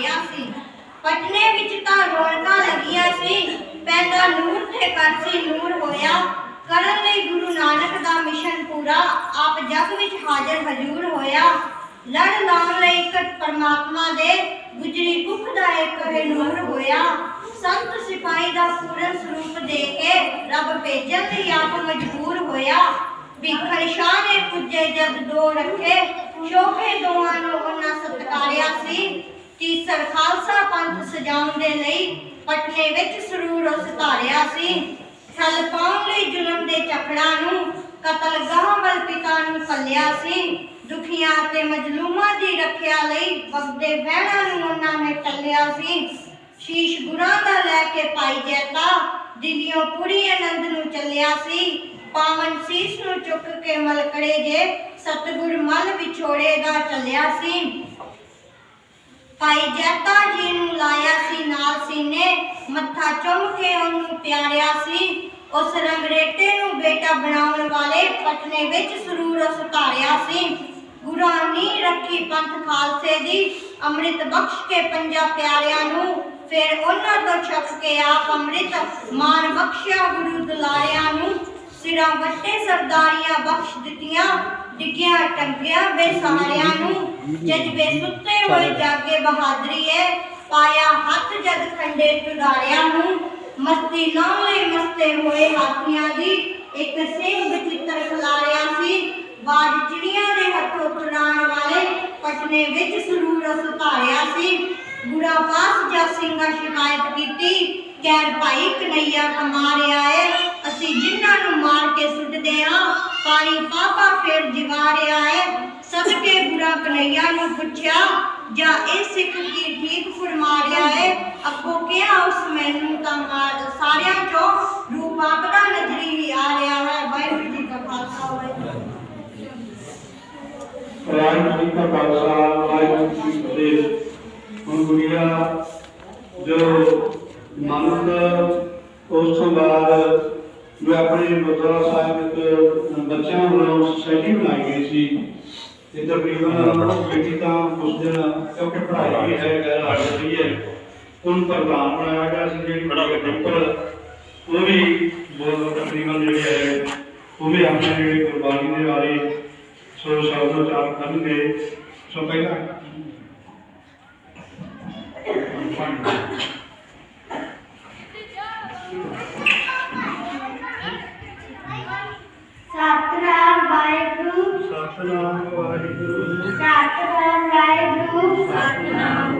ਸੁਧਾਰਿਆ ਸੀ। ਪਟਨੇ ਵਿੱਚ ਤਾਂ ਰੌਣਕਾਂ ਲੱਗੀਆਂ ਸੀ। ਪੈਦਾ ਨੂਰ ਤੇ ਕਰਸੀ ਨੂਰ ਹੋਇਆ। ਕਰਨ ਲਈ ਗੁਰੂ ਨਾਨਕ ਦਾ ਮਿਸ਼ਨ ਪੂਰਾ। ਆਪ ਜਗ ਵਿੱਚ ਹਾਜ਼ਰ ਹਜ਼ੂਰ ਹੋਇਆ। ਲੜ ਲਾਉਣ ਲਈ ਇੱਕ ਪਰਮਾਤਮਾ ਦੇ ਗੁਜਰੀ ਕੁੱਖ ਦਾ ਇੱਕ ਨੂਰ ਹੋਇਆ। ਸੰਤ ਸਿਪਾਹੀ ਦਾ ਪੂਰਨ ਸਰੂਪ ਦੇ ਕੇ ਰੱਬ ਭੇਜਣ ਲਈ ਆਪ ਮਜਬੂਰ ਹੋਇਆ। ਵਿਖਰ ਸ਼ਾਹ ਨੇ ਪੁੱਜੇ ਜਦ ਦੋ ਰੱਖੇ। ਸ਼ੋਭੇ ਦੋਹਾਂ ਨੂੰ ਉਹਨਾਂ ਸਤਕਾਰਿਆ ਸੀ। ਤੀਸਰ ਖਾਲਸਾ ਪੰਥ ਸਜਾਉਣ ਦੇ ਲਈ ਪਟਨੇ ਵਿੱਚ ਸਰੂਰ ਉਸ ਸੀ। ਛਲ ਪਾਉਣ ਲਈ ਜ਼ੁਲਮ ਦੇ ਚੱਕੜਾਂ ਨੂੰ ਕਤਲਗਾਹ ਵੱਲ ਪਿਤਾ ਨੂੰ ਪੱਲਿਆ ਸੀ। ਦੁਖੀਆਂ ਤੇ ਮਜਲੂਮਾਂ ਦੀ ਰੱਖਿਆ ਲਈ ਵਗਦੇ ਵਹਿਣਾਂ ਨੂੰ ਉਹਨਾਂ ਨੇ ਟੱਲਿਆ ਸੀ। ਸ਼ੀਸ਼ ਗੁਰਾਂ ਦਾ ਲੈ ਕੇ ਪਾਈ ਜੈਤਾ ਦਿੱਲੀੋਂ ਪੂਰੀ ਆਨੰਦ ਨੂੰ ਚੱਲਿਆ ਸੀ। ਪਾਵਨ ਸੀਸ ਨੂੰ ਚੁੱਕ ਕੇ ਮਲਕੜੇ ਜੇ ਸਤਿਗੁਰ ਮਲ ਵਿਛੋੜੇ ਦਾ ਚੱਲਿਆ ਸੀ। ਭਾਈ ਜੈਤਾ ਜੀ ਨੂੰ ਲਾਇਆ ਸੀ, ਨਾਲ ਸੀਨੇ ਮੱਥਾ ਚੁੰਮ ਕੇ ਉਹਨੂੰ ਪਿਆਰਿਆ ਸੀ। ਉਸ ਰੰਗਰੇਟੇ ਨੂੰ ਬੇਟਾ ਬਣਾਉਣ ਵਾਲੇ ਪਟਨੇ ਵਿੱਚ ਸਰੂਰ ਉਸ ਸੀ। ਗੁਰਾਂ ਰੱਖੀ ਪੰਥ ਖਾਲਸੇ ਦੀ ਅੰਮ੍ਰਿਤ ਬਖਸ਼ ਕੇ ਪੰਜਾ ਪਿਆਰਿਆਂ ਨੂੰ, ਫਿਰ ਉਹਨਾਂ ਤੋਂ ਛਕ ਕੇ ਆਪ ਅੰਮ੍ਰਿਤ ਮਾਨ ਬਖਸ਼ਿਆ ਗੁਰੂ ਦੁਲਾਰਿਆਂ ਨੂੰ। ਸਿਰਾਂ ਵੱਟੇ ਸਰਦਾਰੀਆਂ ਬਖਸ਼ ਦਿੱਤੀਆਂ। ਡਿੱਗਿਆ ਟੰਗਿਆ ਬੇਸਹਾਰਿਆਂ ਨੂੰ। ਜਜ਼ਬੇ ਸੁੱਤੇ ਹੋਏ ਜਾਗੇ ਬਹਾਦਰੀਏ ਪਾਇਆ ਹੱਥ ਜਦ ਖੰਡੇ ਤੁਦਾਰਿਆਂ ਨੂੰ। ਮਸਤੀ ਲਈ ਮਸਤੇ ਹੋਏ ਹਾਥੀਆਂ ਦੀ। ਇੱਕ ਸਿੰਘ ਬਚਿੱਤਰ ਖਿਲਾਰਿਆ ਸੀ। ਬਾਜ ਚਿੜੀਆਂ ਦੇ ਹੱਥੋਂ ਤੁੜਾਉਣ ਵਾਲੇ ਪਟਨੇ ਵਿੱਚ ਸਰੂਰ ਸੁਧਾਰਿਆ ਸੀ। ਗੁਰਾ ਪਾਸ ਜਾ ਸਿੰਘਾ ਸ਼ਿਕਾਇਤ ਕੀਤੀ। ਕਹਿਰ ਭਾਈ ਕਨਈਆ ਕਮਾਰਿਆ ਏ। ਅਸੀਂ ਜਿਨ੍ਹਾਂ ਨੂੰ ਮਾਰ ਕੇ ਸੁੱਟਦੇ ਆ, ਪਾਣੀ ਪਾਪਾ ਫਿਰ ਜਿਵਾਰਿਆ ਏ ਸਦਕੇ ਗੁਰਾ ਕਨਈਆ ਨੂੰ ਪੁੱਛਿਆ, ਜਾਂ ਇਹ ਸਿੱਖ ਕੀ ਠੀਕ ਫਰਮਾਰਿਆ ਏ ਅੱਗੋਂ ਕਿਹਾ, ਉਸ ਮੈਨੂੰ ਤਾਂ ਮਾਰ, ਸਾਰਿਆਂ ਚੋਂ ਰੂਪ ਆਪਦਾ ਨਜ਼ਰੀ ਹੀ ਆ ਰਿਹਾ ਹੈ। ਵਾਹਿਗੁਰੂ ਜੀ ਕਾ ਖਾਲਸਾ, ਵਾਹਿਗੁਰੂ ਜੀ ਕੀ ਫਤਿਹ। ਵਾਹਿਗੁਰੂ ਜੀ ਕਾ ਖਾਲਸਾ, ਵਾਹਿਗੁਰੂ ਜੀ ਕੀ ਫਤਿਹ। ਹੁਣ ਗੁੜੀਆ ਜੋ ਮੰਨਤ ਉਸ ਤੋਂ ਬਾਅਦ ਜੋ ਆਪਣੇ ਗੁਰਦੁਆਰਾ ਸਾਹਿਬ ਵਿੱਚ ਬੱਚਿਆਂ ਵੱਲੋਂ ਸੋਸਾਇਟੀ ਬਣਾਈ ਗਈ ਸੀ। ਤੇ ਤਕਰੀਬਨ ਬੇਟੀ ਤਾਂ ਉਸ ਦਿਨ ਕਿਉਂਕਿ ਪੜ੍ਹਾਈ ਵੀ ਹੈ ਗੈਰ ਹਾਜ਼ਰ ਰਹੀ ਹੈ। ਉਹਨੂੰ ਪ੍ਰਧਾਨ ਬਣਾਇਆ ਗਿਆ ਸੀ ਜਿਹੜੀ ਬੜੀ ਡਿੰਪਲ ਉਹ ਵੀ ਬੋਲ ਤਕਰੀਬਨ ਜਿਹੜੇ ਹੈ ਉਹ ਵੀ ਆਪਣੇ ਜਿਹੜੇ ਕੁਰਬਾਨੀ ਦੇ ਬਾਰੇ ਸੋ ਸ਼ਬਦ ਉਚਾਰ ਕਰਨਗੇ ਸੋ ਪਹਿਲਾਂ ਸਤਨਾਮ ਵਾਹਿਗੁਰੂ ਸਤਨਾਮ ਵਾਹਿਗੁਰੂ ਸਤਨਾਮ ਵਾਹਿਗੁਰੂ ਸਤਨਾਮ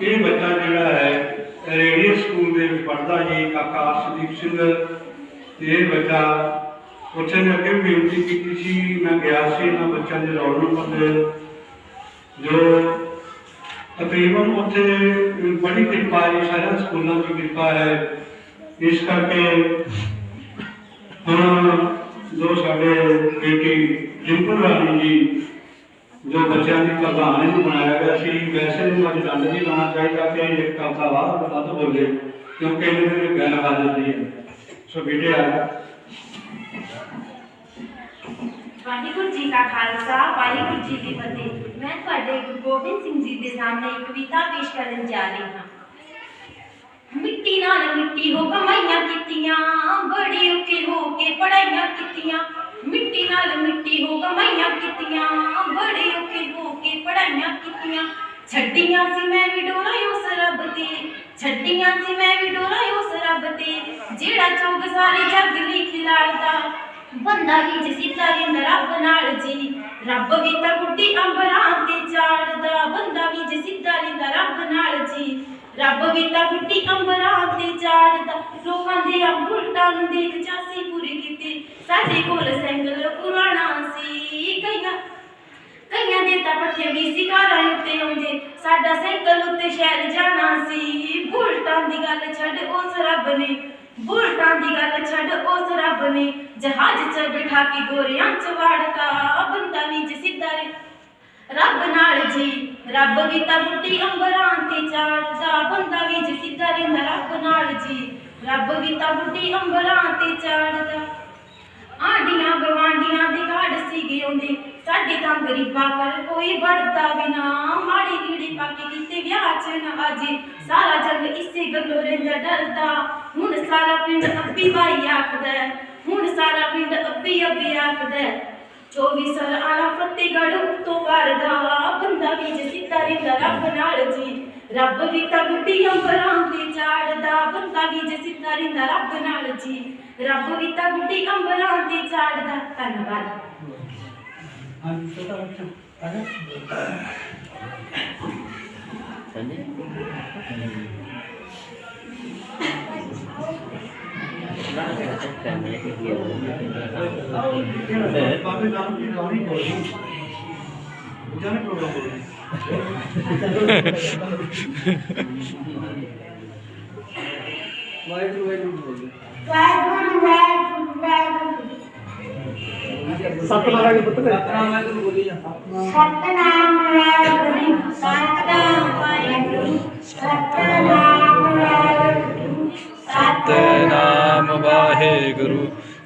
ਇਹ ਬੱਚਾ ਜਿਹੜਾ ਹੈ ਰੇਡੀਓ ਸਕੂਲ ਦੇ ਵਿੱਚ ਪੜ੍ਹਦਾ ਜੀ, ਕਾਕਾ ਅਰਸ਼ਦੀਪ ਸਿੰਘ। ਤੇ ਇਹ ਬੱਚਾ ਉੱਥੇ ਨੇ ਅੱਗੇ ਵੀ ਬੇਨਤੀ ਕੀਤੀ ਸੀ, ਮੈਂ ਗਿਆ ਸੀ ਇਹਨਾਂ ਬੱਚਿਆਂ ਦੇ ਰੋਲ ਨੰਬਰ ਦੇ ਜੋ ਤਕਰੀਬਨ ਉੱਥੇ ਬੜੀ ਕਿਰਪਾ ਹੈ ਸਾਰਿਆਂ ਸਕੂਲਾਂ ਦੀ ਕਿਰਪਾ ਹੈ। ਇਸ ਕਰਕੇ ਹੁਣ ਜੋ ਸਾਡੇ ਬੇਟੀ ਡਿੰਪਲ ਰਾਣੀ ਜੀ ਜੋ ਬੱਚਿਆਂ ਦੀ ਪ੍ਰਧਾਨ ਨੂੰ ਬਣਾਇਆ ਗਿਆ ਸੀ, ਵੈਸੇ ਨੂੰ ਅੱਜ ਦੰਡ ਨਹੀਂ ਲਾਉਣਾ ਚਾਹੀਦਾ ਕਿ ਇੱਕ ਕਾਫਾ ਬਾਹਰ ਵੱਧ ਬੋਲੇ ਕਿਉਂਕਿ ਇਹਦੇ ਵਿੱਚ ਗੈਰ ਹਾਜ਼ਰ ਨਹੀਂ ਹੈ। ਸੋ ਬੇਟੇ ਆ, ਵਾਹਿਗੁਰੂ ਜੀ ਕਾ ਖਾਲਸਾ, ਵਾਹਿਗੁਰੂ ਜੀ ਦੀ ਫਤਿਹ। ਮੈਂ ਤੁਹਾਡੇ ਗੁਰੂ ਗੋਬਿੰਦ ਸਿੰਘ ਜੀ ਦੇ ਸਾਹਮਣੇ ਕਵਿਤਾ ਪੇਸ਼ ਕਰਨ ਜਾ ਰਹੀ ਹਾਂ। ਮਿੱਟੀ ਨਾਲ ਮਿੱਟੀ ਹੋ ਕਮਾਈਆਂ ਕੀਤੀਆਂ, ਬੜੀ ਔਖੀ ਹੋ ਕੇ ਪੜਾਈਆਂ ਕੀਤੀਆਂ। ਮਿੱਟੀ ਨਾਲ ਮਿੱਟੀ ਹੋ ਕਮਾਈਆਂ ਕੀਤੀਆਂ, ਬੜੀ ਔਖੀ ਹੋ ਕੇ ਪੜਾਈਆਂ ਕੀਤੀਆਂ। ਛੱਡੀਆਂ ਸੀ ਮੈਂ ਵੀ ਡੋਰਾਂ ਉਸ ਰੱਬ ਤੇ, ਛੱਡੀਆਂ ਸੀ ਮੈਂ ਵੀ ਡੋਰਾਂ ਉਸ ਰੱਬ ਤੇ। ਜਿਹੜਾ ਚੋਗ ਸਾਰੇ ਜੱਗ ਲਈ ਖਿਲਾਰਦਾ, ਬੰਦਾ ਵੀ ਜਸੀਤਾ ਰਿੰਦ ਰੱਬ ਨਾਲ ਜੀ। ਰੱਬ ਵੀ ਤਾਂ ਗੁੱਡੀ ਅੰਬਰਾਂ ਤੇ ਚਾੜਦਾ, ਬੰਦਾ ਵੀ ਜਸੀਤਾ ਰਿੰਦ ਰੱਬ ਨਾਲ ਜੀ ਰੱਬ ਵੀ ਤਾਂ ਗੁੱਡੀ ਅੰਬਰਾਂ ਤੇ ਚਾੜਦਾ, ਲੋਕਾਂ ਦੇ ਅੰਬੁਲਟਾਂ ਨੂੰ ਦੇਖ ਜਾਸੀ ਪੂਰੀ ਕੀਤੀ। ਸਾਡੇ ਕੋਲ ਸੈਂਗਲ ਪੁਰਾਣਾ ਸੀ, ਕਈਆਂ ਕਈਆਂ ਦੇ ਤਾਂ ਪੱਠੇ ਵੀ ਸਿਕਾਰਾਂ ਉੱਤੇ ਆਉਂਦੇ। ਸਾਡਾ ਸਾਈਕਲ ਉੱਤੇ ਸ਼ਹਿਰ ਜਾਣਾ ਸੀ, ਬੁਲਟਾਂ ਦੀ ਗੱਲ ਛੱਡ ਉਸ ਰੱਬ ਨੇ। ਬੁਲਟਾਂ ਦੀ ਗੱਲ ਛੱਡ ਉਸ ਰੱਬ ਨੇ। ਜਹਾਜ਼ 'ਚ ਬਿਠਾ ਕੇ ਗੋਰਿਆਂ 'ਚ ਵਾੜਤਾ, ਬੰਦਾ ਵੀ ਜੇ ਸਿੱਧਾ ਰੱਬ ਨਾਲ ਜੀ। ਰੱਬ ਵੀ ਤਾਂ ਬੁੱਢੀ ਅੰਬਰਾਂ ਤੇ ਚਾੜਦਾ ਬੰਦਾ ਵੀ ਜੇ ਸਿੱਧਾ ਰਹਿੰਦਾ ਰੱਬ ਨਾਲ ਜੀ। ਰੱਬ ਵੀ ਤਾਂ ਬੁੱਢੀ ਅੰਬਰਾਂ ਤੇ ਚਾੜਦਾ ਆਂਡੀਆਂ ਗਵਾਂਡੀਆਂ ਦੇ ਘਾੜ ਸੀਗੇ ਆਉਂਦੇ ਸਾਡੇ ਤਾਂ ਗਰੀਬਾਂ ਪਰ ਕੋਈ ਵੜਦਾ ਵੀ ਨਾ। ਮਾੜੀ ਲੀੜੀ ਪਾ ਕੇ ਕਿਤੇ ਵਿਆਹ ਚ ਨਾ ਅਜੇ ਸਾਰਾ ਜੱਗ ਇਸੇ ਗੱਲੋਂ ਰਹਿੰਦਾ ਡਰਦਾ। ਹੁਣ ਸਾਰਾ ਪਿੰਡ ਅੱਬੀ ਬਾਈ ਆਖਦਾ ਹੁਣ ਸਾਰਾ ਪਿੰਡ ਅੱਬੀ ਅੱਬੀ ਆਖਦਾ जो विसर आला फतेगड तो वारदा बंदा बीज सितारे दरा बनाळ जी रब विता गुटी अंबरा ते चाडदा बंदा बीज सितारे दरा बनाळ जी रब विता गुटी अंबरा ते चाडदा धन्यवाद. आणि ਵਾਹਿਗੁਰੂ ਵਾਹਿਗੁਰੂ ਬੋਲੀ ਵਾਹਿਗੁਰੂ। ਵਾਹਿਗੁਰੂ ਵਾਹਿਗੁਰੂ। ਪੁੱਤ ਸਤਨਾਮ ਵਾਹਿਗੁਰੂ। ਬੋਲੀ ਜਾ ਸਤਨਾਮ ਵਾਹਿਗੁਰੂ।